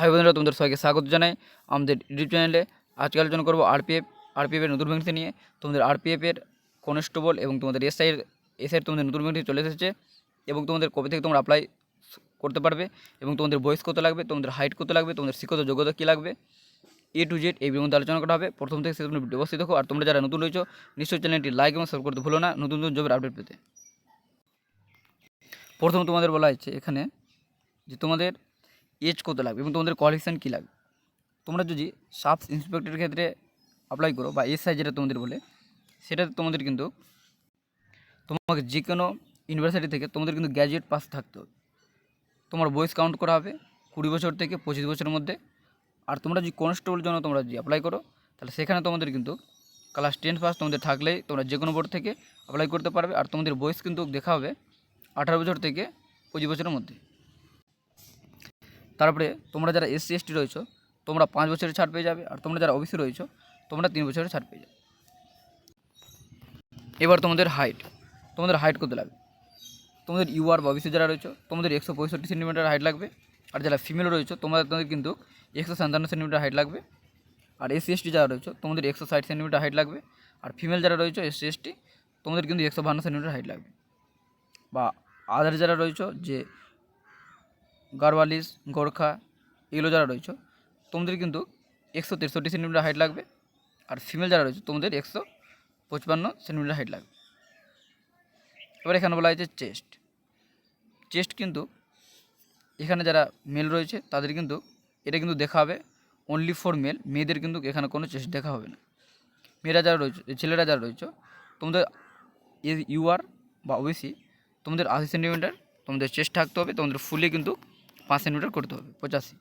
High বন্ধুরা, তোমাদের সবাইকে স্বাগত জানাই আমাদের ইউটিউব চ্যানেলে আজকে আলোচনা করব আরপিএফ আরপিএফের নতুন ভ্যাকেন্সি নিয়ে। তোমাদের আরপিএফের কনস্টেবল এবং তোমাদের এসআইয়ের এসআইয়ের তোমাদের নতুন ভ্যাকেন্সি চলে এসেছে এবং তোমাদের কবে থেকে তোমরা অ্যাপ্লাই করতে পারবে এবং তোমাদের বয়স কত লাগবে, তোমাদের হাইট কত লাগবে, তোমাদের শিক্ষত যোগ্যতা কী লাগবে। এ টু জেড এই মধ্যে আলোচনা করা হবে। প্রথম থেকে পর্যন্ত ভিডিও অবশ্যই দেখো। আর তোমরা যারা নতুন রয়েছো, নিশ্চয়ই চ্যানেলটি লাইক এবং সাবস্ক্রাইব করতে ভুলো না। নতুন নতুন জবের আপডেট পেতে। প্রথম তোমাদের বলা হচ্ছে এখানে যে তোমাদের এজ কত লাগবে এবং তোমাদের কোয়ালিফিকেশান কী লাগবে? তোমরা যদি সাব ইন্সপেক্টরের ক্ষেত্রে অ্যাপ্লাই করো বা এসআই যেটা তোমাদের বলে সেটাতে তোমাদের কিন্তু তোমাকে যে কোনো ইউনিভার্সিটি থেকে তোমাদের কিন্তু গ্র্যাজুয়েট পাস থাকতে হবে। তোমার বয়স কাউন্ট করা হবে কুড়ি বছর থেকে পঁচিশ বছরের মধ্যে। আর তোমরা যদি কনস্টেবল জন্য তোমরা যদি অ্যাপ্লাই করো, তাহলে সেখানে তোমাদের কিন্তু ক্লাস টেন পাস তোমাদের থাকলেই তোমরা যে কোনো বোর্ড থেকে অ্যাপ্লাই করতে পারবে। আর তোমাদের বয়স কিন্তু দেখা হবে আঠারো বছর থেকে পঁচিশ বছরের মধ্যে। তারপরে তোমরা যারা এসসি, এসটি রয়েছো, তোমরা পাঁচ বছরের ছাড় পেয়ে যাবে, আর তোমরা যারা ওবিসি রয়েছো, তোমরা তিন বছরের ছাড় পেয়ে যাবে। এবার তোমাদের হাইট তোমাদের হাইট কত লাগবে? তোমাদের ইউআর বা ওবিসি যারা রয়েছো, তোমাদের একশো পঁয়ষট্টি সেন্টিমিটার হাইট লাগবে, আর যারা ফিমেল রয়েছো, তোমাদের তোমাদের কিন্তু একশো সাতান্ন সেন্টিমিটার হাইট লাগবে। আর এসসি, এসটি যারা রয়েছো, তোমাদের একশো ষাট সেন্টিমিটার হাইট লাগবে। আর ফিমেল যারা রয়েছো, এসসি, এসটি, তোমাদের কিন্তু একশো বান্ন সেন্টিমিটার হাইট লাগবে। বা আদার যারা রয়েছো, যে গারওয়ালিস, গোর্খা, এগুলো যারা রয়েছে, তোমাদের কিন্তু একশো তেষট্টি সেন্টিমিটার হাইট লাগবে। আর ফিমেল যারা রয়েছে, তোমাদের একশো পঁচপান্ন সেন্টিমিটার হাইট লাগবে। এবার এখানে বলা হয়েছে চেস্ট চেস্ট কিন্তু এখানে যারা মেল রয়েছে, তাদের কিন্তু এটা কিন্তু দেখা হবে অনলি ফর মেল মেয়েদের কিন্তু এখানে কোনো চেস্ট দেখা হবে না। মেয়েরা যারা রয়েছে, ছেলেরা যারা রয়েছে, তোমাদের ইউআর বা ওবিসি তোমাদের আশি সেন্টিমিটার, তোমাদের চেস্ট থাকতে হবে, তোমাদের ফুলে কিন্তু পাঁচ সেন্টিমিটার করতে হবে, পঁচাশি।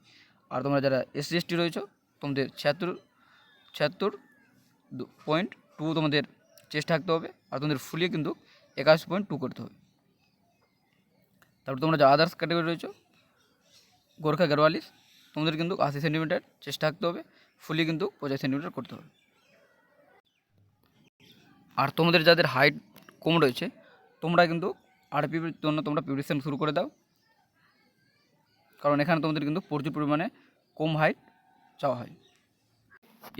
আর তোমরা যারা এসসি এসটি রয়েছো, তোমাদের ছিয়াত্তর ছিয়াত্তর পয়েন্ট টু তোমাদের চেস্ট থাকতে হবে, আর তোমাদের ফুলিয়ে কিন্তু একাশি পয়েন্ট টু করতে হবে। তারপর তোমরা যারা আদার্স ক্যাটাগরি রয়েছো, গোর্খা গারওয়ালিস তোমাদের কিন্তু আশি সেন্টিমিটার চেষ্টা থাকতে হবে ফুলি কিন্তু পঁচাশি সেন্টিমিটার করতে হবে। আর তোমাদের যাদের হাইট কম রয়েছে, তোমরা কিন্তু আরপির জন্য তোমরা প্রিপারেশন শুরু করে দাও। কারণ এখানে তোমাদের কিন্তু প্রচুর পরিমাণে কম হাইট চাওয়া হয়।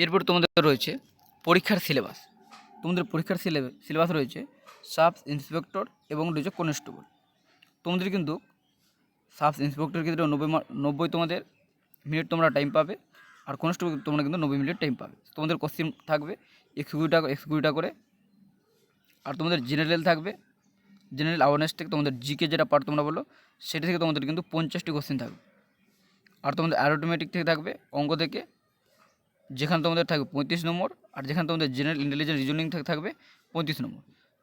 এরপর তোমাদের রয়েছে পরীক্ষার সিলেবাস তোমাদের পরীক্ষার সিলেবাস রয়েছে সাব ইন্সপেক্টর এবং রয়েছে কনস্টেবল তোমাদের কিন্তু সাব ইন্সপেক্টর ক্ষেত্রে নব্বই নব্বই তোমাদের মিনিট তোমরা টাইম পাবে আর কনস্টেবল তোমরা কিন্তু নব্বই মিনিট টাইম পাবে। তোমাদের কোশ্চিন থাকবে একশো কুড়িটা একশো কুড়িটা করে। আর তোমাদের জেনারেল থাকবে জেনারেল অ্যাওয়ারনেস থেকে তোমাদের জিকে যেটা পার্ট তোমরা বলো সেটা থেকে তোমাদের কিন্তু পঞ্চাশটি কোশ্চেন থাকবে। আর তোমাদের অ্যারোটোমেটিক থেকে থাকবে অঙ্ক থেকে, যেখানে তোমাদের থাকবে পঁয়ত্রিশ নম্বর, আর যেখানে তোমাদের জেনারেল ইন্টেলিজেন্স রিজনিং থেকে থাকবে পঁয়ত্রিশ নম্বর।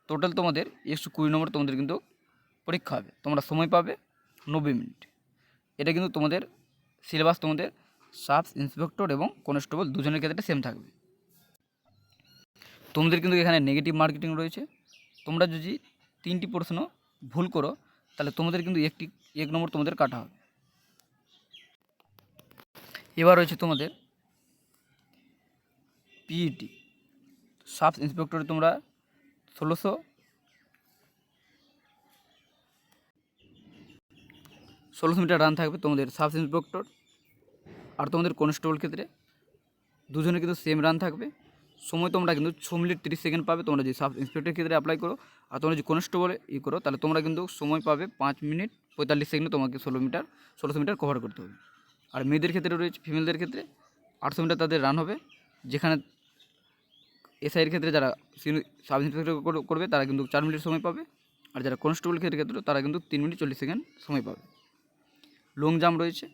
টোটাল তোমাদের একশো কুড়ি নম্বর তোমাদের কিন্তু পরীক্ষা হবে। তোমরা সময় পাবে নব্বই মিনিট। এটা কিন্তু তোমাদের সিলেবাস তোমাদের সাব ইন্সপেক্টর এবং কনস্টেবল দুজনের ক্ষেত্রে সেম থাকবে। তোমাদের কিন্তু এখানে নেগেটিভ মার্কেটিং রয়েছে। তোমরা যদি তিনটি প্রশ্ন ভুল করো, তাহলে তোমাদের কিন্তু একটি, এক নম্বর তোমাদের কাটা হবে। এবার রয়েছে তোমাদের পিইটি সাব ইন্সপেক্টরে তোমরা ষোলোশো ষোলোশো মিটার রান থাকবে তোমাদের সাব ইন্সপেক্টর। আর তোমাদের কনস্টেবল ক্ষেত্রে দুজনে কিন্তু সেম রান থাকবে। সময় তোমরা কিন্তু ছ মিনিট তিরিশ সেকেন্ড পাবে, তোমরা যদি সাব ইন্সপেক্টর ক্ষেত্রে অ্যাপ্লাই করো, আর তোমরা যদি কনস্টেবল ই করো, তাহলে তোমরা কিন্তু সময় পাবে পাঁচ মিনিট পঁয়তাল্লিশ সেকেন্ডে তোমাকে ষোলো মিটার ষোলোশো মিটার কভার করতে হবে। আর মেয়েদের ক্ষেত্রে রয়েছে ফিমেলদের ক্ষেত্রে আটশো মিটার তাদের রান হবে, যেখানে এসআইয়ের ক্ষেত্রে যারা সাব ইন্সপেক্টর করবে, তারা কিন্তু চার মিনিট সময় পাবে, আর যারা কনস্টেবল ক্ষেত্রে ক্ষেত্রে, তারা কিন্তু তিন মিনিট চল্লিশ সেকেন্ড সময় পাবে। লং জাম্প রয়েছে,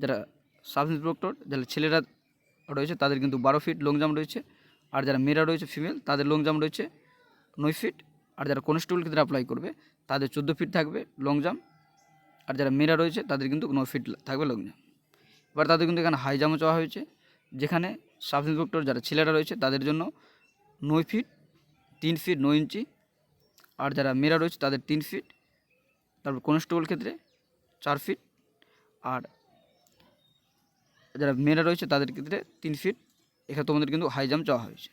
যারা সাব ইন্সপেক্টর যারা ছেলেরা রয়েছে, তাদের কিন্তু বারো ফিট লং জাম্প রয়েছে। আর যারা মেয়েরা রয়েছে ফিমেল তাদের লং জাম্প রয়েছে নয় ফিট আর যারা কনস্টেবল ক্ষেত্রে অ্যাপ্লাই করবে, তাদের চোদ্দ ফিট থাকবে লং জাম্প আর যারা মেয়েরা রয়েছে, তাদের কিন্তু নয় ফিট থাকবে লং জাম্প এবার তাদের কিন্তু এখানে হাই জাম্পও চাওয়া হয়েছে, যেখানে সাব ইন্সপেক্টর যারা ছেলেরা রয়েছে, তাদের জন্য নয় ফিট তিন ফিট নয় ইঞ্চি। আর যারা মেয়েরা রয়েছে, তাদের তিন ফিট তারপর কনস্টেবল ক্ষেত্রে চার ফিট আর যারা মেয়েরা রয়েছে, তাদের ক্ষেত্রে তিন ফিট এখানে তোমাদের কিন্তু হাই জাম্প চাওয়া হয়েছে।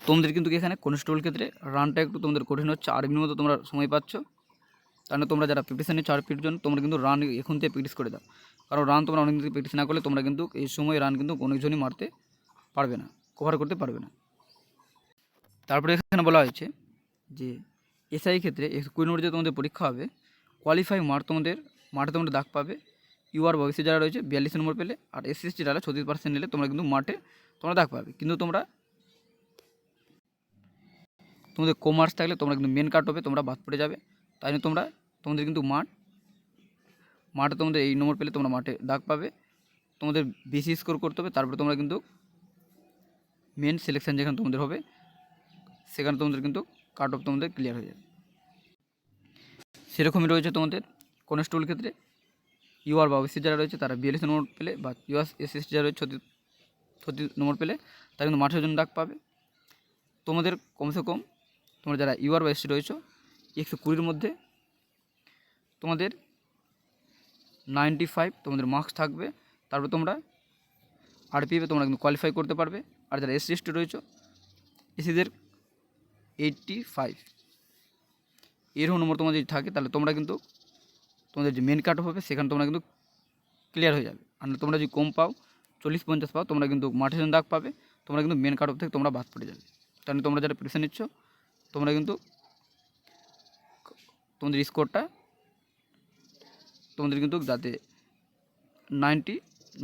তোমাদের কিন্তু এখানে কনস্টেবল ক্ষেত্রে রানটা একটু তোমাদের কঠিন হচ্ছে। আট মিনিট মতো তোমরা সময় পাচ্ছ। তাহলে তোমরা যারা প্রিপারেশন আর পিটির জন্য তোমরা কিন্তু রান এখন থেকে প্র্যাকটিস করে দাও। কারণ রান তোমরা অনেক দিন প্র্যাকটিস না করলে তোমরা কিন্তু এই সময় রান কিন্তু অনেকজনই মারতে পারবে না কভার করতে পারবে না। তারপরে এখানে বলা হয়েছে যে এসআই ক্ষেত্রে কুড়ি নম্বর যে তোমাদের পরীক্ষা হবে কোয়ালিফাই মার্ক তোমাদের মাঠে তোমরা দাগ পাবে। ইউআর বয়সে যারা রয়েছে, বিয়াল্লিশ নম্বর পেলে আর এসসি এসটি যারা ছত্রিশ পার্সেন্ট নিলে তোমরা কিন্তু মাঠে তোমরা দাগ পাবে। কিন্তু তোমরা তোমাদের কমার্স থাকলে তোমরা কিন্তু মেন কাট হবে, তোমরা বাদ পড়ে যাবে। তাই জন্য তোমরা তোমাদের কিন্তু মাঠ, মাঠে তোমাদের এই নম্বর পেলে তোমরা মাঠে দাগ পাবে। তোমাদের বেশি স্কোর করতে হবে, তারপরে তোমরা কিন্তু মেন সিলেকশান যেখানে তোমাদের হবে, সেখানে তোমাদের কিন্তু কাট অফ তোমাদের ক্লিয়ার হয়ে যাবে। সেরকমই রয়েছে তোমাদের কনস্টেবল ক্ষেত্রে? ইউআর বা ওসি যারা রয়েছে তারা বিয়াল্লিশ নম্বর পেলে বা ইউএস এস এস যারা রয়েছে ছত্রিশ ছত্রিশ নম্বর পেলে তারা কিন্তু মাঠের জন্য ডাক পাবে। তোমাদের কমসে কম তোমরা যারা ইউআর বা এসসি রয়েছে, একশো কুড়ির মধ্যে তোমাদের নাইনটি ফাইভ তোমাদের মার্কস থাকবে। তারপর তোমরা আরপিএফে তোমরা কিন্তু কোয়ালিফাই করতে পারবে। আর যারা এসসি এসটি রয়েছে এসিদের এইটটি ফাইভ এরকম নম্বর তোমাদের যদি থাকে, তাহলে তোমরা কিন্তু তোমাদের যে মেন কাট হবে, সেখানে তোমরা কিন্তু ক্লিয়ার হয়ে যাবে। আর তোমরা যদি কম পাও, চল্লিশ, পঞ্চাশ পাও, তোমরা কিন্তু মাঠে দাগ পাবে, তোমরা কিন্তু মেন কাট অফ থেকে তোমরা বাদ পড়ে যাবে। তাহলে তোমরা যারা প্রিপারেশন নিচ্ছ, তোমরা কিন্তু তোমাদের স্কোরটা তোমাদের কিন্তু যাতে নাইনটি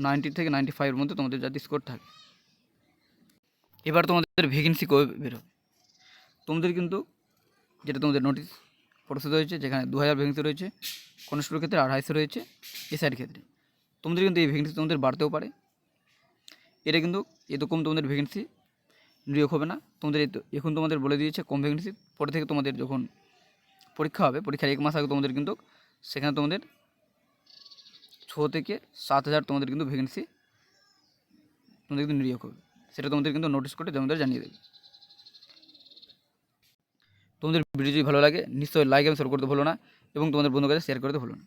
নাইনটি থেকে নাইনটি ফাইভের মধ্যে তোমাদের যাতে স্কোর থাকে। এবার তোমাদের ভ্যাকেন্সি কবে বেরোবে? তোমাদের কিন্তু যেটা তোমাদের নোটিশ প্রস্তুত হয়েছে যেখানে দু হাজার ভ্যাকেন্সি রয়েছে, কনস্টেবল ক্ষেত্রে আড়াইশো রয়েছে এসআইয়ের ক্ষেত্রে। তোমাদের কিন্তু এই ভ্যাকেন্সি তোমাদের বাড়তেও পারে। এটা কিন্তু এরকম তোমাদের ভ্যাকেন্সি নিয়োগ হবে না। তোমাদের এখন তোমাদের বলে দিয়েছে কম ভ্যাকেন্সি পরে থেকে তোমাদের যখন পরীক্ষা হবে, পরীক্ষার এক মাস আগে তোমাদের কিন্তু সেখানে তোমাদের ছ থেকে সাত হাজার তোমাদের কিন্তু ভ্যাকেন্সি তোমাদের কিন্তু নিয়োগ হবে। সেটা তোমাদের কিন্তু নোটিশ করে তোমাদের জানিয়ে দেবে। তোমাদের ভিডিও যদি ভালো লাগে, নিশ্চয়ই লাইক এবং শেয়ার করতে ভুলো না এবং তোমাদের বন্ধুর কাছে শেয়ার করতে ভুলো না।